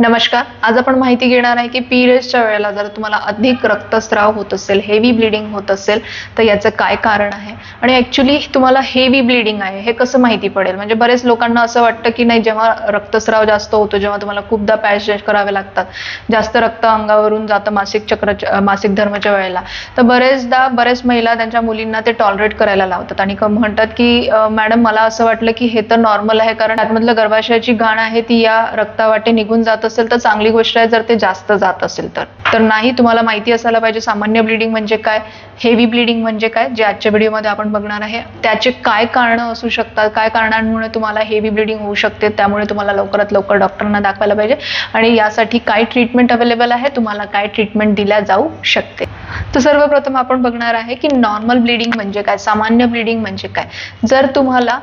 नमस्कार. आज आपण माहिती घेणार आहे की पिरियड्सच्या वेळेला जर तुम्हाला अधिक रक्तस्राव होत असेल हेवी ब्लिडिंग होत असेल तर याचं काय कारण आहे? आणि ॲक्च्युली तुम्हाला हेवी ब्लिडिंग आहे हे कसं माहिती पडेल? म्हणजे बरेच लोकांना असं वाटतं की नाही जेव्हा रक्तस्राव जास्त होतो जेव्हा तुम्हाला खूपदा पॅश करावे लागतात. जास्त रक्त अंगावरून जातं मासिक चक्र मासिक धर्माच्या वेळेला. तर बरेचदा बरेच महिला त्यांच्या मुलींना ते टॉलरेट करायला लावतात. आणि म्हणतात की मॅडम मला असं वाटलं की हे तर नॉर्मल आहे कारण आतमधलं गर्भाशयाची घाण आहे ती या रक्तावाटे निघून जात असेल तर चांगली गोष्ट आहे जर ते जास्त जात असेल तर. तर नाही तुम्हाला माहिती असायला पाहिजे सामान्य ब्लिडिंग म्हणजे काय हेवी ब्लिडिंग म्हणजे काय जे आजच्या व्हिडिओमध्ये आपण बघणार आहे. त्याचे काय कारणं असू शकतात काय कारणांमुळे तुम्हाला हेवी ब्लिडिंग होऊ शकते त्यामुळे तुम्हाला लवकरात लवकर डॉक्टरांना दाखवायला पाहिजे. आणि यासाठी काय ट्रीटमेंट अवेलेबल आहे तुम्हाला काय ट्रीटमेंट दिल्या जाऊ शकते. तर सर्वप्रथम आपण बघणार आहे की नॉर्मल ब्लिडिंग म्हणजे काय सामान्य ब्लिडिंग म्हणजे काय. जर तुम्हाला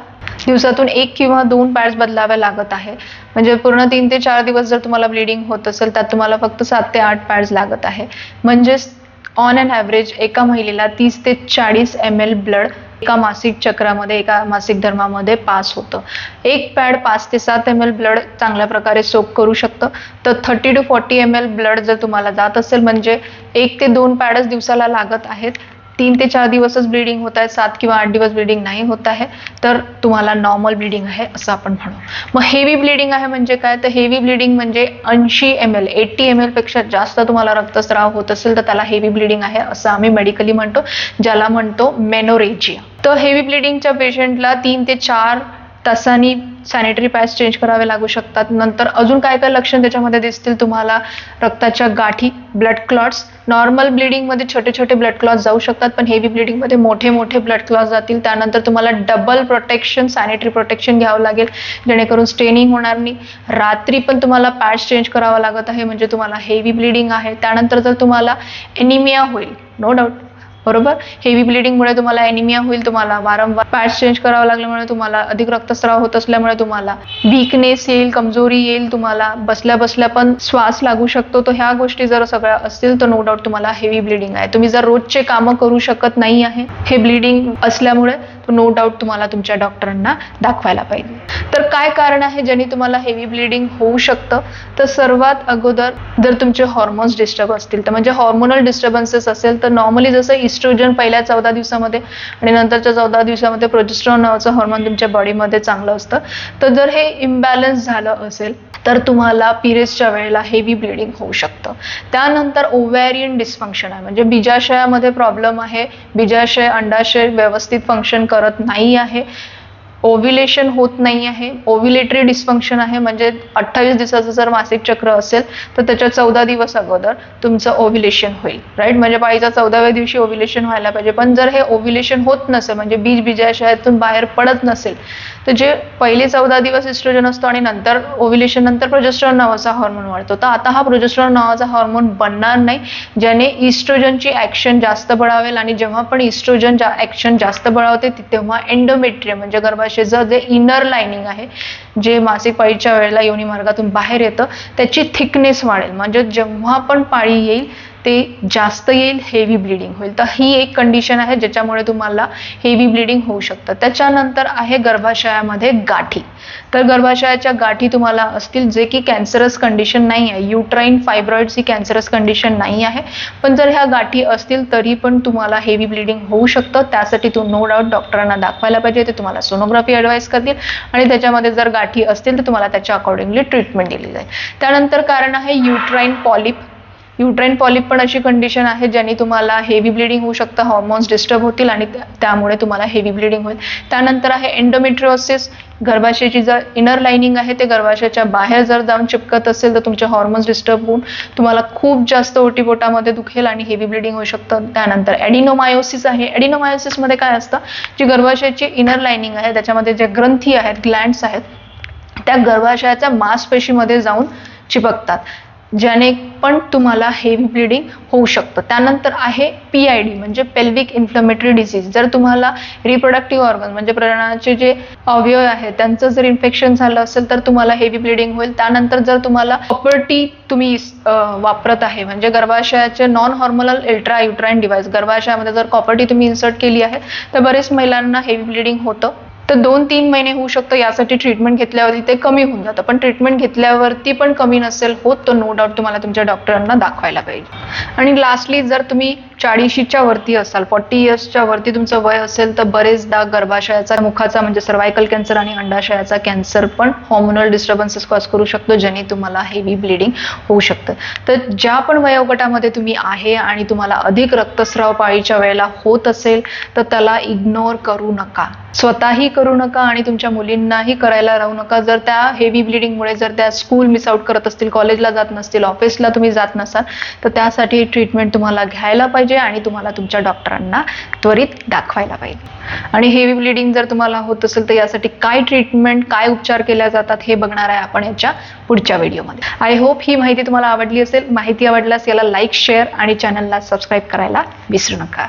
दिवसातून एक किंवा दोन पॅड्स बदलाव्या लागत आहे म्हणजे पूर्ण तीन ते चार दिवस जर तुम्हाला ब्लिडिंग होत असेल त्यात तुम्हाला फक्त सात ते आठ पॅड्स लागत आहे. म्हणजेच ऑन अँड ॲव्हरेज एका महिलेला तीस ते चाळीस एम एल ब्लड एका मासिक चक्रामध्ये एका मासिक धर्मामध्ये पास होतं. एक पॅड पाच ते सात एम एल ब्लड चांगल्या प्रकारे सोप करू शकतं. तर thirty to forty M L blood जर तुम्हाला जात असेल म्हणजे एक ते दोन पॅडच दिवसाला लागत आहेत. तीन ते चार दिवसच ब्लिडिंग होत आहे. सात किंवा आठ दिवस ब्लिडिंग नाही होत आहे. तर तुम्हाला नॉर्मल ब्लिडिंग आहे असं आपण म्हणू. मग हेवी ब्लिडिंग आहे म्हणजे काय? तर हेवी ब्लिडिंग म्हणजे ऐंशी एम एल एट्टी एम एलपेक्षा जास्त तुम्हाला रक्तस्राव होत असेल तर त्याला हेवी ब्लिडिंग आहे असं आम्ही मेडिकली म्हणतो ज्याला म्हणतो मेनोरेजिया तर हेवी ब्लिडिंगच्या पेशंटला तीन ते चार तासांनी सॅनिटरी पॅड्स चेंज करावे लागू शकतात. नंतर अजून काय काय लक्षण त्याच्यामध्ये दिसतील तुम्हाला? रक्ताच्या गाठी ब्लड क्लॉट्स नॉर्मल ब्लिडिंगमध्ये छोटे छोटे ब्लड क्लॉट्स जाऊ शकतात पण हेवी ब्लिडिंगमध्ये मोठे मोठे ब्लड क्लॉट्स जातील. त्यानंतर तुम्हाला डबल प्रोटेक्शन सॅनिटरी प्रोटेक्शन घ्यावं लागेल. जेणेकरून स्टेनिंग होणार नाही. रात्री पण तुम्हाला पॅड्स चेंज करावा लागत आहे म्हणजे तुम्हाला हेवी ब्लिडिंग आहे. त्यानंतर जर तुम्हाला एनिमिया होईल नो डाऊट बरोबर? हेवी ब्लिडिंगमुळे तुम्हाला एनिमिया होईल तुम्हाला. वारंवार पॅड्स चेंज करावं लागल्यामुळे तुम्हाला अधिक रक्तस्राव होत असल्यामुळे तुम्हाला. वीकनेस येईल कमजोरी येईल तुम्हाला. बसल्या बसल्या पण श्वास लागू शकतो. तर ह्या गोष्टी जर सगळ्या असतील तर नो डाऊट तुम्हाला हेवी ब्लिडिंग आहे. तुम्ही जर रोजचे कामं करू शकत नाही आहे हे ब्लिडिंग असल्यामुळे तर नो डाऊट तुम्हाला तुमच्या डॉक्टरांना दाखवायला पाहिजे. तर काय कारण आहे ज्याने तुम्हाला हेवी ब्लिडिंग होऊ शकतं? तर सर्वात अगोदर जर तुमचे हॉर्मोन्स डिस्टर्ब असतील तर म्हणजे हॉर्मोनल डिस्टर्बन्सेस असेल तर नॉर्मली जसं इस्ट्रोजन पहिल्या चौदा दिवसामध्ये आणि नंतरच्या चौदा दिवसामध्ये प्रोजेस्ट्रॉन नावाचं हॉर्मोन तुमच्या बॉडीमध्ये चांगलं असतं. तर जर हे इम्बॅलन्स झालं असेल तर तुम्हाला पिरियड्सच्या वेळेला हेवी ब्लिडिंग होऊ शकतं. त्यानंतर ओव्हॅरियन डिस्फंक्शन आहे. म्हणजे बीजाशयामध्ये प्रॉब्लेम आहे. बीजाशय अंडाशय व्यवस्थित फंक्शन करत नाही आहे. ओव्ह्युलेशन होत नाही आहे. ओव्ह्युलेटरी डिस्फंक्शन आहे. म्हणजे अठ्ठावीस दिवसाचं जर मासिक चक्र असेल तर त्याच्या चौदा दिवस अगोदर तुमचं ओव्ह्युलेशन होईल. राईट म्हणजे बाईचा चौदाव्या दिवशी ओव्ह्युलेशन व्हायला पाहिजे. पण जर हे ओव्ह्युलेशन होत नसेल म्हणजे बीज बीजाशयातून बाहेर पडत नसेल तर जे पहिले चौदा दिवस इस्ट्रोजन असतो आणि नंतर ओव्ह्युलेशन नंतर प्रोजेस्ट्रॉन नावाचा हॉर्मोन वाढतो. तर आता हा प्रोजेस्ट्रॉन नावाचा हॉर्मोन बनणार नाही ज्याने इस्ट्रोजनची ऍक्शन जास्त बळावेल आणि जेव्हा पण इस्ट्रोजन जा ऍक्शन जास्त बळावते तेव्हा एंडोमेट्रियम म्हणजे गर्भाशयाचं जे इनर लाइनिंग आहे जे मासिक पाळीच्या वेळेला योनी मार्गातून बाहेर येतं त्याची थिकनेस वाढेल. म्हणजे जेव्हा पण पाळी येईल ते जास्त येईल हेवी ब्लिडिंग होईल. तर ही एक कंडिशन आहे ज्याच्यामुळे तुम्हाला हेवी ब्लिडिंग होऊ शकतं. त्याच्यानंतर आहे गर्भाशयामध्ये गाठी. तर गर्भाशयाच्या गाठी तुम्हाला असतील जे की कॅन्सरस कंडिशन नाही आहे. युट्राईन फायब्रॉइड्स ही कॅन्सरस कंडिशन नाही आहे. पण जर ह्या गाठी असतील तरी पण तुम्हाला हेवी ब्लिडिंग होऊ शकतं. त्यासाठी तू नो डाऊट डॉक्टरांना दाखवायला पाहिजे. ते तुम्हाला सोनोग्राफी ॲडवाईस करतील. आणि त्याच्यामध्ये जर गाठी असतील तर तुम्हाला त्याच्या अकॉर्डिंगली ट्रीटमेंट दिली जाईल. त्यानंतर कारण आहे युट्राईन पॉलिप युट्राईन पॉलिप पण अशी कंडिशन आहे ज्याने तुम्हाला हेवी ब्लिडिंग होऊ शकतं हॉर्मोन्स डिस्टर्ब होतील आणि त्यामुळे तुम्हाला हेवी ब्लिडिंग होईल. त्यानंतर आहे एन्डोमेट्रिओसिस गर्भाशयाची जर इनर लाइनिंग आहे ते गर्भाशयाच्या बाहेर जर जाऊन चिपकत असेल तर तुमचे हॉर्मोन्स डिस्टर्ब होऊन तुम्हाला खूप जास्त ओटीपोटामध्ये दुखेल आणि हेवी ब्लिडिंग होऊ शकतं. त्यानंतर ॲडिनोमायोसिस आहे. ॲडिनोमायोसिसमध्ये काय असतं? जी गर्भाशयाची इनर लाइनिंग आहे त्याच्यामध्ये जे ग्रंथी आहेत ग्लँड्स आहेत त्या गर्भाशयाच्या मांसपेशीमध्ये जाऊन चिपकतात. ज्याने पण तुम्हाला हेवी ब्लिडिंग होऊ शकतं. त्यानंतर आहे पी आय डी म्हणजे पेल्विक इन्फ्लमेटरी डिसीज जर तुम्हाला रिप्रोडक्टिव्ह ऑर्गन म्हणजे प्रजननाचे जे अवयव आहे त्यांचं जर इन्फेक्शन झालं असेल तर तुम्हाला हेवी ब्लिडिंग होईल. त्यानंतर जर तुम्हाला प्रॉपर्टी तुम्ही वापरत आहे म्हणजे गर्भाशयाचे non hormonal ultra uterine device गर्भाशयामध्ये जर कॉपर्टी तुम्ही इन्सर्ट केली आहे तर बरेच महिलांना हेवी ब्लिडिंग होतं. तर दोन तीन महिने होऊ शकतं यासाठी ट्रीटमेंट घेतल्यावरती ते कमी होऊन जातं. पण ट्रीटमेंट घेतल्यावरती पण कमी नसेल होत तर नो डाऊट तुम्हाला तुमच्या डॉक्टरांना दाखवायला पाहिजे आणि लास्टली जर तुम्ही चाळीशीच्या वरती असाल फॉर्टी इयर्सच्या वरती तुमचं वय असेल तर बरेचदा गर्भाशयाचा मुखाचा म्हणजे सर्वायकल कॅन्सर आणि अंडाशयाचा कॅन्सर पण हॉर्मोनल डिस्टर्बन्सेस कॉज करू शकतो ज्याने तुम्हाला हेवी ब्लिडिंग होऊ शकतं. तर ज्या पण वयोगटामध्ये तुम्ही आहे आणि तुम्हाला अधिक रक्तस्राव पाळीच्या वेळेला होत असेल तर त्याला इग्नोर करू नका. स्वतःही करू नका आणि तुमच्या मुलींनाही करायला राहू नका. जर त्या हेवी ब्लिडिंगमुळे जर त्या स्कूल मिस आउट करत असतील कॉलेजला जात नसतील ऑफिसला तुम्ही जात नसाल तर त्यासाठी ट्रीटमेंट तुम्हाला घ्यायला पाहिजे आणि तुम्हाला तुमच्या डॉक्टरांना त्वरित दाखवायला पाहिजे. आणि हेवी ब्लिडिंग जर तुम्हाला होत असेल तर यासाठी काय ट्रीटमेंट काय उपचार केल्या जातात हे बघणार आहे आपण याच्या पुढच्या व्हिडिओमध्ये आय होप ही माहिती तुम्हाला आवडली असेल. माहिती आवडल्यास याला लाईक शेअर आणि चॅनलला सबस्क्राईब करायला विसरू नका.